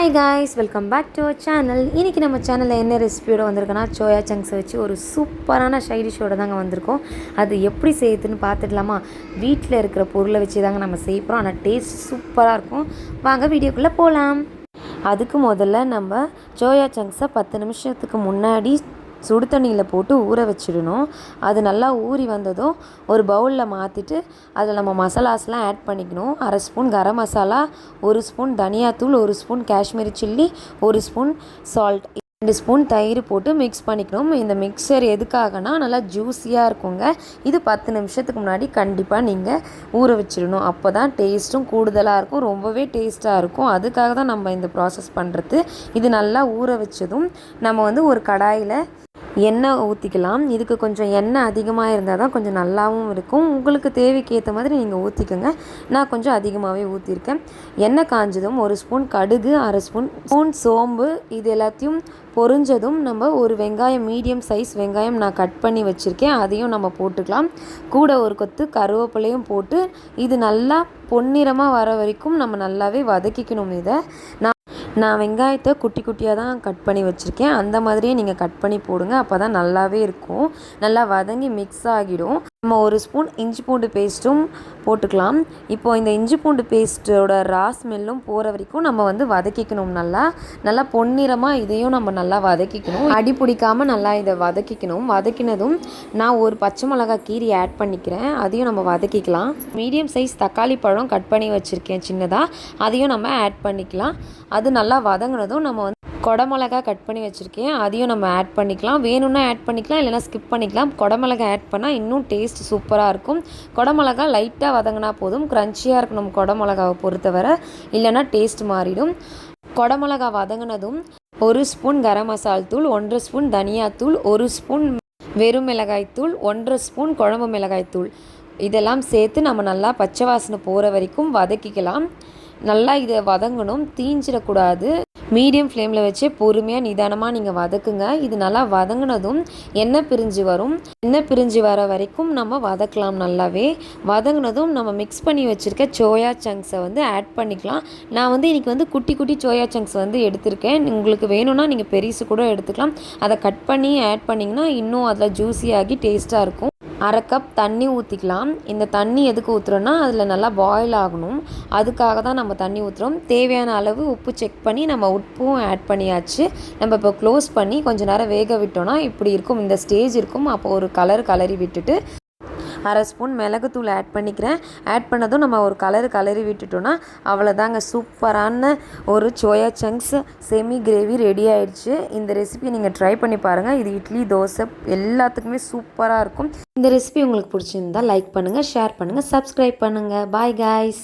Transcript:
Hi guys welcome back to our channel இன்றைக்கி நம்ம சேனலில் என்ன ரெசிபியோட வந்திருக்கோன்னா சோயா சங்ஸை வச்சு ஒரு சூப்பரான ஷைடிஷோடு தாங்க வந்திருக்கோம். அது எப்படி செய்யுதுன்னு பார்த்துடலாமா வீட்டில் இருக்கிற பொருளை வச்சு தாங்க நம்ம செய்கிறோம் ஆனால் டேஸ்ட் சூப்பராக இருக்கும். வாங்க வீடியோக்குள்ளே போகலாம் அதுக்கு முதல்ல நம்ம சோயா சங்க்ஸை பத்து நிமிஷத்துக்கு முன்னாடி சுடு தண்ணியில் போட்டு ஊற வச்சிடணும். அது நல்லா ஊறி வந்ததும் ஒரு பவுலில் மாற்றிட்டு அதில் நம்ம மசாலாஸ்லாம் ஆட் பண்ணிக்கணும். அரை ஸ்பூன் கரம் மசாலா ஒரு ஸ்பூன் தனியாத்தூள் ஒரு ஸ்பூன் காஷ்மீரி சில்லி ஒரு ஸ்பூன் சால்ட் ரெண்டு ஸ்பூன் தயிர் போட்டு மிக்ஸ் பண்ணிக்கணும். இந்த மிக்சர் எதுக்காகனா நல்லா ஜூஸியாக இருக்குங்க. இது பத்து நிமிஷத்துக்கு முன்னாடி கண்டிப்பாக நீங்கள் ஊற வச்சிடணும். அப்போ தான் டேஸ்ட்டும் கூடுதலாக இருக்கும். ரொம்பவே டேஸ்ட்டாக இருக்கும். அதுக்காக தான் நம்ம இந்த ப்ராசஸ் பண்ணுறது இது நல்லா ஊற வச்சதும் நம்ம வந்து ஒரு கடாயில் எண்ணெய் ஊற்றிக்கலாம் இதுக்கு கொஞ்சம் எண்ணெய் அதிகமாக இருந்தால் தான் கொஞ்சம் நல்லாவும் இருக்கும். உங்களுக்கு தேவைக்கு ஏற்ற மாதிரி நீங்கள் ஊற்றிக்கோங்க நான் கொஞ்சம் அதிகமாகவே ஊற்றிருக்கேன் எண்ணெய் காஞ்சதும் ஒரு ஸ்பூன் கடுகு அரை ஸ்பூன் ஸ்பூன் சோம்பு இது எல்லாத்தையும் பொரிஞ்சதும் நம்ம ஒரு வெங்காயம் மீடியம் சைஸ் வெங்காயம் நான் கட் பண்ணி வச்சுருக்கேன். அதையும் நம்ம போட்டுக்கலாம். கூட ஒரு கொத்து கருவேப்பிலையும் போட்டு இது நல்லா பொன்னிறமாக வர வரைக்கும் நம்ம நல்லாவே வதக்கிக்கணும் இதை. நான் நான் வெங்காயத்தை குட்டி குட்டியாக தான் கட் பண்ணி வச்சுருக்கேன். அந்த மாதிரியே நீங்கள் கட் பண்ணி போடுங்க. அப்போ தான் நல்லாவே இருக்கும். நல்லா வதங்கி மிக்ஸ் ஆகிடும். நம்ம ஒரு ஸ்பூன் இஞ்சி பூண்டு பேஸ்ட்டும் போட்டுக்கலாம். இப்போ இந்த இஞ்சி பூண்டு பேஸ்ட்டோட ரா ஸ்மெல்லும் போகிற வரைக்கும் நம்ம வந்து வதக்கிக்கணும் நல்லா. நல்லா பொன்னிறமாக இதையும் நம்ம நல்லா வதக்கிக்கணும். அடி பிடிக்காமல் நல்லா இதை வதக்கிக்கணும். வதக்கினதும் நான் ஒரு பச்சை மிளகா கீரி ஆட் பண்ணிக்கிறேன். அதையும் நம்ம வதக்கிக்கலாம். மீடியம் சைஸ் தக்காளி பழம் கட் பண்ணி வச்சுருக்கேன் சின்னதாக அதையும் நம்ம ஆட் பண்ணிக்கலாம். அது நல்லா வதங்கினதும் நம்ம வந்து கொடமிளகா கட் பண்ணி வச்சுருக்கேன். அதையும் நம்ம ஆட் பண்ணிக்கலாம். வேணும்னா ஆட் பண்ணிக்கலாம் இல்லைனா ஸ்கிப் பண்ணிக்கலாம். கொடமிளகா ஆட் பண்ணால் இன்னும் டேஸ்ட் சூப்பராக இருக்கும். கொடமிளகா லைட்டாக வதங்கினா போதும். க்ரன்ச்சியாக இருக்கணும் கொடமிளகாவை பொறுத்தவரை. இல்லைனா டேஸ்ட் மாறிடும். கொடமிளகா வதங்கினதும் ஒரு ஸ்பூன் கரம் மசால் தூள் ஒன்றரை ஸ்பூன் தனியாத்தூள் ஒரு ஸ்பூன் வெறும் மிளகாய்த்தூள் ஒன்றரை ஸ்பூன் குழம்பு மிளகாய்த்தூள் இதெல்லாம் சேர்த்து நம்ம நல்லா பச்சை வாசனை போகிற வரைக்கும் வதக்கிக்கலாம். நல்லா இதை வதங்கணும். தீஞ்சிடக்கூடாது. மீடியம் ஃப்ளேமில் வச்சு பொறுமையாக நிதானமாக நீங்கள் வதக்குங்க. இது நல்லா வதங்கினதும் எண்ணெய் பிரிஞ்சு வரும். எண்ணெய் பிரிஞ்சு வர வரைக்கும் நம்ம வதக்கலாம் நல்லாவே. வதங்கினதும் நம்ம மிக்ஸ் பண்ணி வச்சுருக்க சோயா சங்க்ஸை வந்து ஆட் பண்ணிக்கலாம். நான் வந்து இன்றைக்கி வந்து குட்டி குட்டி சோயா சங்க்ஸ் வந்து எடுத்திருக்கேன். உங்களுக்கு வேணும்னா நீங்கள் பெரிசு கூட எடுத்துக்கலாம். அதை கட் பண்ணி ஆட் பண்ணிங்கன்னா இன்னும் அதில் ஜூஸியாகி டேஸ்ட்டாக இருக்கும். அரை கப் தண்ணி ஊற்றிக்கலாம் இந்த தண்ணி எதுக்கு ஊற்றுறோன்னா அதில் நல்லா பாயில் ஆகணும். அதுக்காக தான் நம்ம தண்ணி ஊற்றுறோம் தேவையான அளவு உப்பு செக் பண்ணி நம்ம உப்பும் ஆட் பண்ணியாச்சு. நம்ம இப்போ க்ளோஸ் பண்ணி கொஞ்சம் நேரம் வேக விட்டோன்னா இப்படி இருக்கும். இந்த ஸ்டேஜ் இருக்கும். அப்போ ஒரு கலர் கலரி விட்டுட்டு அரை ஸ்பூன் மிளகுத்தூள் ஆட் பண்ணிக்கிறேன். ஆட் பண்ணதும் நம்ம ஒரு கலரு கலரி விட்டுட்டோன்னா அவ்வளோதாங்க சூப்பரான ஒரு soya chunks semi gravy ready ஆயிடுச்சு. இந்த ரெசிபி நீங்கள் ட்ரை பண்ணி பாருங்கள் இது இட்லி தோசை எல்லாத்துக்குமே சூப்பராக இருக்கும். இந்த ரெசிபி உங்களுக்கு பிடிச்சிருந்தா லைக் பண்ணுங்கள் ஷேர் பண்ணுங்கள் சப்ஸ்கிரைப் பண்ணுங்கள் பாய் காய்ஸ்